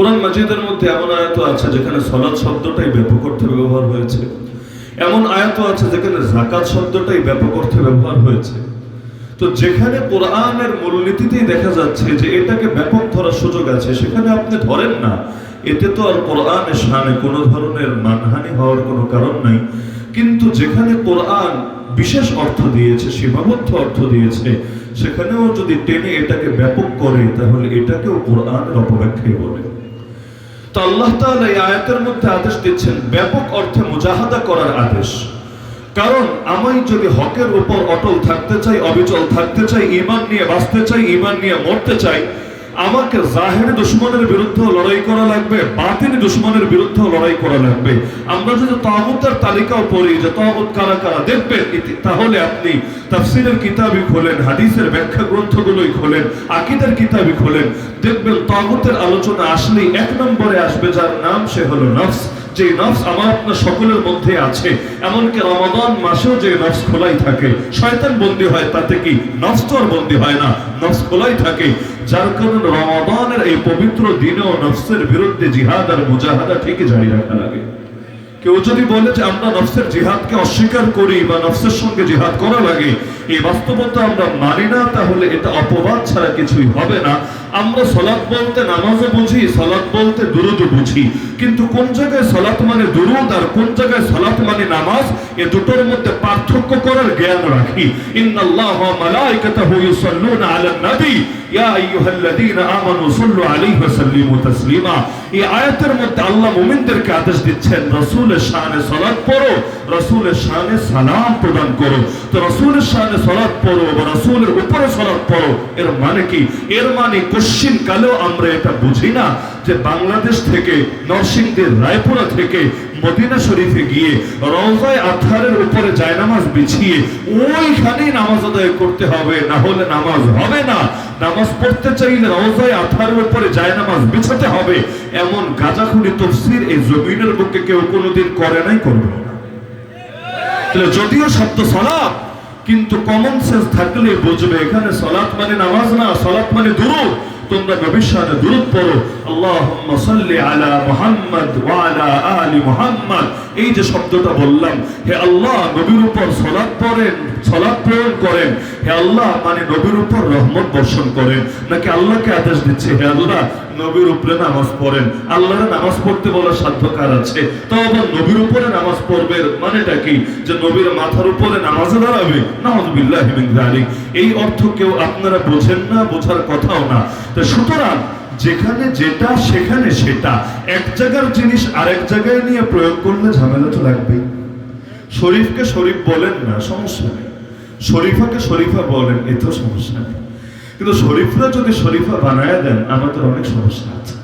কোরআন মাজিদের মধ্যে এমন আয়াত আছে যেখানে সলাৎ শব্দটাই ব্যাপক অর্থে ব্যবহার হয়েছে। এমন আয়াত আছে যেখানে জাকাত শব্দটাই ব্যাপক অর্থে ব্যবহার হয়েছে। তো যেখানে কোরআনের মূলনীতিতেই দেখা যাচ্ছে যে এটাকে ব্যাপক ধরার সুযোগ আছে, সেখানে আপনি ধরেন না। এতে তো আর কোরআনের সামনে কোনো ধরনের মানহানি হওয়ার কোনো কারণ নাই। কিন্তু যেখানে কোরআন বিশেষ অর্থ দিয়েছে, সীমাবদ্ধ অর্থ দিয়েছে, সেখানেও যদি টেনে এটাকে ব্যাপক করে, তাহলে এটাকেও কোরআনের অপব্যাখ্যাই বলে। আল্লাহ তাআলা এই আয়াতের মধ্যে আদেশ দিচ্ছেন, ব্যাপক অর্থে মুজাহাদা করার আদেশ। কারণ আমি যদি হকের উপর অটল থাকতে চাই, অবিচল থাকতে চাই ইমান নিয়ে বাঁচতে চাই ইমান নিয়ে মরতে চাই আমাকে জাহের দুশ্মনের বিরুদ্ধে লড়াই করা লাগবে বাতিল দুশ্মনের বিরুদ্ধে লড়াই করা লাগবে। আমরা যদি তাগুতের তালিকাও পড়ি যে তাগুত কারা কারা দেখবেন তাহলে আপনি তাফসিরের কিতাবই খোলেন, হাদিসের ব্যাখ্যা গ্রন্থগুলোই খোলেন, আকিদের কিতাবই খোলেন। দেখবেন তাগুতের আলোচনা আসলেই এক নম্বরে আসবে, যার নাম সে হলো নফস। যে নফস আমার আপনার সকলের মধ্যে আছে। এমনকি রমাদান মাসেও যে নফস খোলাই থাকে, শয়তান বন্দী হয়, তাতে কি নফস তো আর বন্দি হয় না, নফস খোলাই থাকে। যার কারণে রমাদানের এই পবিত্র দিনেও নফসের বিরুদ্ধে জিহাদ আর মুজাহাদা ঠিকই জারি রাখা লাগে। কেউ যদি বলে যে আমরা নফসের জিহাদকে অস্বীকার করি বা নফসের সঙ্গে জিহাদ করা লাগে এই বাস্তবতা আমরা মানি না, তাহলে এটা অপবাদ ছাড়া কিছুই হবে না। আমরা সলাৎ বলতে নামাজও বুঝি, সলাৎ বলতে দুরুদ বুঝি। কিন্তু কোন জায়গায় সলাৎ মানে দুরুদ আর কোন জায়গায় সলাৎ মানে নামাজ, এ দুটোর মধ্যে পার্থক্য করার জ্ঞান রাখি। সালাম প্রদান করো। তো রাসূলের শানে সালাত পড়ো বা রাসূলের উপরে সালাত পড়ো, এর মানে কি? এর মানে কোশ্চিন কালেও আমরা এটা বুঝি না যে বাংলাদেশ থেকে, নরসিংদীর রায়পুরা থেকে, মদিনা শরীফে গিয়ে রওজায় আথারের উপরে জায়নামাজ বিছিয়ে ওইখানেই নামাজ আদায় করতে হবে, না হলে নামাজ হবে না। নামাজ পড়তে চাইলে রওজায় আথারের উপরে জায়নামাজ বিছাতে হবে। এমন গাজাখুনি তফসির এই জমিনের বুকে কেউ কোনোদিন করে নাই করবে না। যদিও শব্দ সলাপ কিন্তু কমন সেন্স থাকলে বুঝবে, এখানে সলাৎ মানে নামাজ না, সলাৎ মানে দুরুদ। তোমরা ভবিষ্যতে দুরুদ পড়ো। আল্লাহ সাল্লি আলা মুহাম্মদ ওয়ালা আলি মুহাম্মদ। এই যে শব্দটা বললাম, হে আল্লাহ নবীর উপর সলাৎ পড়েন, সলাৎ প্রেরণ করেন। হে আল্লাহ মানে নবীর উপর রহমত বর্ষণ করেন। নাকি আল্লাহকে আদেশ দিচ্ছে, হে আল্লাহ, নবীর উপরে নামাজ পড়েন। আল্লাহর নামাজ পড়তে বলার সাধ্য কার আছে? তো আবার নবীর উপরে নামাজ পড়বে মানেটা কি? যে নবীর মাথার উপরে নামাজে দাঁড়াবে? যালিক। এই অর্থ কেউ আপনারা বোঝেন না, বোঝার কথাও না। তো সুতরাং যেখানে যেটা, সেখানে সেটা। এক জায়গার জিনিস আরেক জায়গায় নিয়ে প্রয়োগ করলে ঝামেলা তো লাগবেই। শরীফকে শরীফ বলেন না, সমস্যা নেই। শরীফাকে শরীফা বলেন, এতেও সমস্যা নেই। কিন্তু শরীফরা যদি শরীফা বানায় দেন, আমাদের অনেক সমস্যা আছে।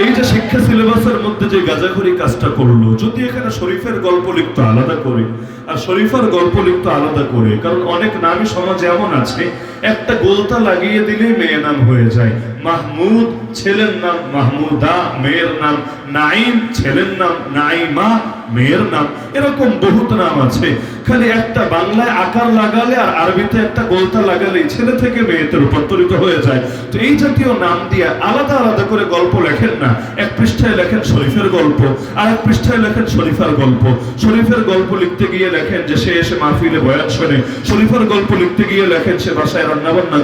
এই যে শিক্ষা সিলেবাসের মধ্যে যে গাজাখড়ি কাজটা করল, যদি এখানে শরীফের গল্প লিখতো আলাদা করে, আর শরীফার গল্প লিখতো আলাদা করে, কারণ অনেক নামী সমাজ এমন আছে একটা গোলতা লাগিয়ে দিলেই মেয়ে নাম হয়ে যায়। মাহমুদ, ছেলের নাম মাহমুদা, মেয়ের নাম নাইম ছেলের নাম নাইমা মেয়ের নাম এরকম বহুত নাম আছে। খালি একটা বাংলায় আকার লাগালে আর আরবিতে একটা গোলতা লাগালে ছেলে থেকে মেয়েতে রূপান্তরিত হয়ে যায়। তো এই জাতীয় নাম দিয়ে আলাদা আলাদা করে গল্প লেখেন না। এক পৃষ্ঠায় লেখেন শরীফের গল্প, আর এক পৃষ্ঠায় লেখেন শরীফার গল্প। শরীফের গল্প লিখতে গিয়ে লেখেন যে সে এসে মাহফিলে বয়ান শোনে। শরীফার গল্প লিখতে গিয়ে লেখেন সে বাসায়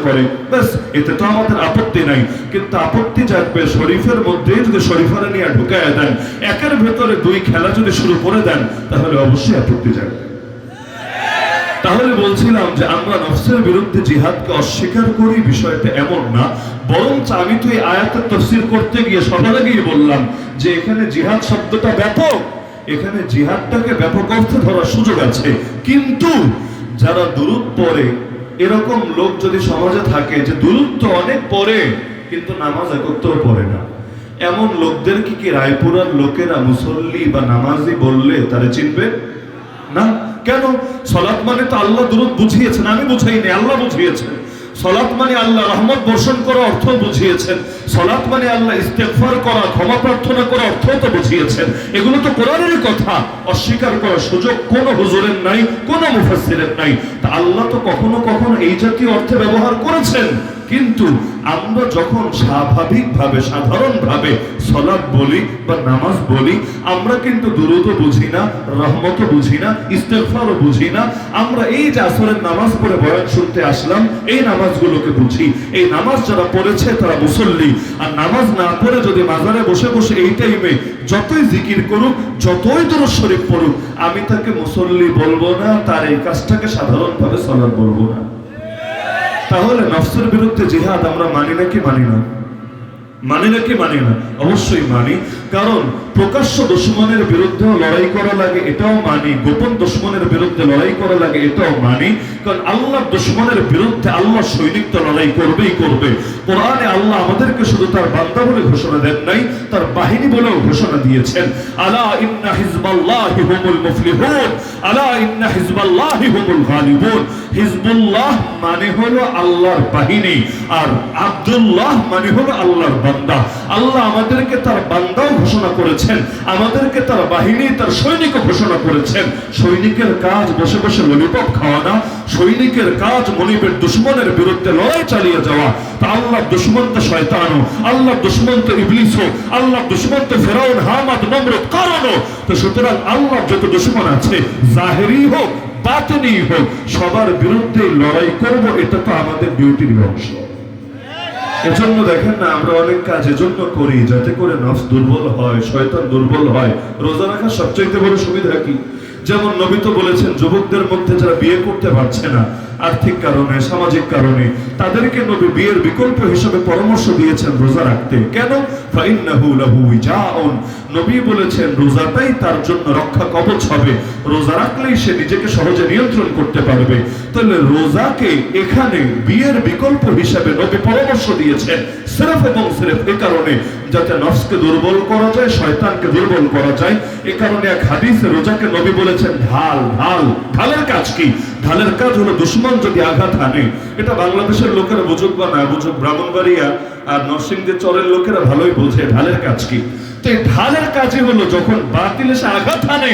করে। ব্যাস, এতে তো আমাদের আপত্তি নাই। কিন্তু আপত্তি জাগবে শরীফের মধ্যে যদি শরীফারা নিয়ে দেন, একের ভেতরে দুই খেলা যদি শুরু করে দেন, তাহলে অবশ্যই আপত্তি জাগবে। তাহলে বলছিলাম যে আমরা নফসের বিরুদ্ধে জিহাদকে অস্বীকার করি, বিষয়টা এমন না। বরঞ্চ আমি তো এই আয়াতের তফসির করতে গিয়ে সবার আগেই বললাম যে এখানে জিহাদ শব্দটা ব্যাপক। এখানে জিহাদটাকে ব্যাপক অর্থে ধরার সুযোগ আছে। কিন্তু যারা দূরত পড়ে এরকম লোক যদি সমাজে থাকে যে দূরত্ব অনেক পড়ে, কিন্তু নামাজ একত্র পড়ে না। এমন লোকদের কি কি রায়পুরার লোকেরা মুসল্লি বা নামাজি বললে তারা চিনবে? না। কেন? সলাৎ মানে তো আল্লাহ দূরত বুঝিয়েছেন, আমি বুঝাইনি, আল্লাহ বুঝিয়েছেন। সলাৎ মানে আল্লাহ রহমত বর্ষণ করা অর্থ বুঝিয়েছেন। সলাৎ মানে আল্লাহ ইস্তেফার করা, ক্ষমা প্রার্থনা করা অর্থ তো বুঝিয়েছেন। এগুলো তো কোরআনেরই কথা। অস্বীকার করার সুযোগ কোনো হুজুরের নাই, কোনো মুফাসিরের নাই। তা আল্লাহ তো কখনো কখনো এই জাতীয় অর্থে ব্যবহার করেছেন। কিন্তু আমরা যখন স্বাভাবিকভাবে, সাধারণভাবে বলি বা নামাজ বলি, আমরা কিন্তু দুরুদ বুঝি না রহমত বুঝি না ইস্তেফারও বুঝি না। আমরা এই যে আসরের নামাজ পড়ে বয়ান শুনতে আসলাম, এই নামাজগুলোকে বুঝি। এই নামাজ যারা পড়েছে, তারা মুসল্লি। আর নামাজ না পড়ে যদি মাজারে বসে বসে এই টাইমে যতই জিকির করুক, যতই দূর শরীফ পড়ুক, আমি তাকে মুসল্লি বলব না, তার এই কাজটাকে সাধারণভাবে সলাদ বলব না। তাহলে নফসের বিরুদ্ধে জিহাদ আমরা মানি নাকি মানি না? মানি নাকি মানে না? অবশ্যই মানি। কারণ প্রকাশ্য দুশ্মনের বিরুদ্ধেও লড়াই করা লাগে, এটাও মানি। গোপন দুশ্মনের বিরুদ্ধে লড়াই করা লাগে, এটাও মানি। কারণ আল্লাহ দুশ্মনের বিরুদ্ধে আল্লাহ সৈনিক তো লড়াই করবেই করবে। কোরআনে আল্লাহ আমাদেরকে শুধু তার বান্দা বলে ঘোষণা দেন নাই, তার বাহিনী বলেও ঘোষণা দিয়েছেন। আলা ইন্না হিজবাল্লাহি হুমুল মুফলিহুন, আলা ইন্না হিজবাল্লাহি হুমুল গালিবুন। হিজবুল্লাহ মানে হলো আল্লাহর বাহিনী, আর আব্দুল্লাহ মানে হলো আল্লাহর বান্দা। আল্লাহ আমাদেরকে তার বান্দাও ঘোষণা করেছেন। আমাদেরকে তার বাহিনী, তার সৈনিকও ঘোষণা করেছেন। সৈনিকের কাজ বসে বসে ললিপপ খাওয়ানো সৈনিকের কাজ মনিবের দুশ্মনের বিরুদ্ধে লড়াই চালিয়ে যাওয়া। তা আল্লাহ দুশ্মন তো শয়তানও, আল্লাহ দুশ্মন তো ইবলিসও, আল্লাহ দুশ্মন তো ফেরাউন, হামাদ, নমরুদ কারণও তো সুতরাং আল্লাহ যত দুশ্মন আছে, জাহেরি হোক, বাতিনি হোক, সবার বিরুদ্ধে লড়াই করব, এটা তো আমাদের ডিউটির অংশ। এজন্য দেখেন না, আমরা অনেক কাজ এজন্য করি যাতে করে নফস দুর্বল হয়, শয়তান দুর্বল হয়। রোজা রাখার সবচাইতে বড় সুবিধা কি? যেমন নবী তো বলেছেন, যুবকদের মধ্যে যারা বিয়ে করতে পারছে না আর্থিক কারণে, সামাজিক কারণে, তাদেরকে নবী বিয়ের বিকল্প হিসেবে পরামর্শ দিয়েছেন রোজা রাখতে। কেন? নবী বলেছেন, রোজাটাই তার জন্য রক্ষা কবচ হবে। রোজা রাখলেই সে নিজেকে সহজে নিয়ন্ত্রণ করতে পারবে। তাহলে রোজাকে এখানে বিয়ের বিকল্প হিসেবে নবী পরামর্শ দিয়েছেন, সিরেফ এবং সিরেফ এ কারণে, যাতে নফসকে দুর্বল করা যায়, শয়তানকে দুর্বল করা যায়। এ কারণে এক হাদিসে রোজাকে নবী বলেছেন, ঢাল ঢাল। ঢালের কাজ কি? ঢালের কাজ হলো দুশ্মন যদি আঘাত হানে, এটা বাংলাদেশের লোকেরা বুঝুক বা না বুঝুক, ব্রাহ্মণবাড়িয়া আর নরসিংদী চরের লোকেরা ভালোই বোঝে ঢালের কাজ কি? তো এই ঢালের কাজই হলো যখন বাতিল এসে আঘাত হানে,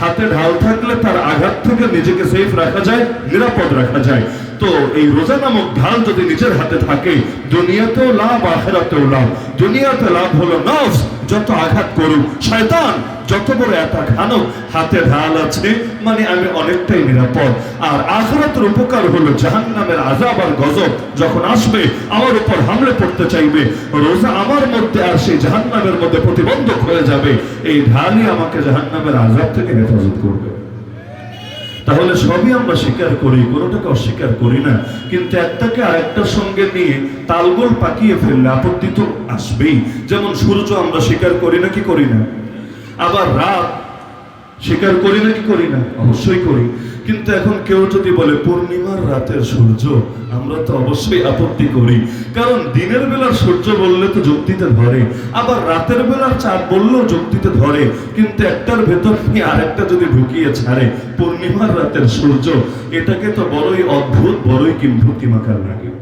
হাতে ঢাল থাকলে তার আঘাত থেকে নিজেকে সেফ রাখা যায়, নিরাপদ রাখা যায়। তো এই রোজা নামক ঢাল যদি নিজের হাতে থাকে, দুনিয়াতেও লাভ, আখেরাতেও লাভ। দুনিয়াতে লাভ হলো নফস, যত আঘাত করুক, শয়তান যত বড় অ্যাটাক হানুক হাতে ঢাল আছে মানে আমি অনেকটাই নিরাপদ। আর আখরাতের উপকার হলো জাহান নামের আজাব আর গজব যখন আসবে, আমার উপর হামলে পড়তে চাইবে। রোজা আমার মধ্যে আর সেই জাহান নামের মধ্যে প্রতিবন্ধক হয়ে যাবে। এই ঢালই আমাকে জাহান নামের আজাব থেকে হেফাজত করবে। তাহলে সবই আমরা স্বীকার করি, কোনোটাকে অস্বীকার করি না। কিন্তু একটাকে আরেকটার সঙ্গে নিয়ে তালগোল পাকিয়ে ফেললে আপত্তি তো আসবেই। যেমন সূর্য আমরা স্বীকার করি না, কি করি না? আবার রাত স্বীকার করি না কি করি না? অবশ্যই করি। কিন্তু এখন কেউ যদি বলে, পূর্ণিমার রাতের সূর্য আমরা তো অবশ্যই আপত্তি করি। কারণ দিনের বেলার সূর্য বললে তো যুক্তিতে ধরে। আবার রাতের বেলার চাঁদ বললেও যুক্তিতে ধরে। কিন্তু একটার ভেতর নিয়ে আরেকটা যদি ঢুকিয়ে ছাড়ে, পূর্ণিমার রাতের সূর্য এটাকে তো বড়ই অদ্ভুত, বড়ই কিম্ভূতিমাকার লাগে।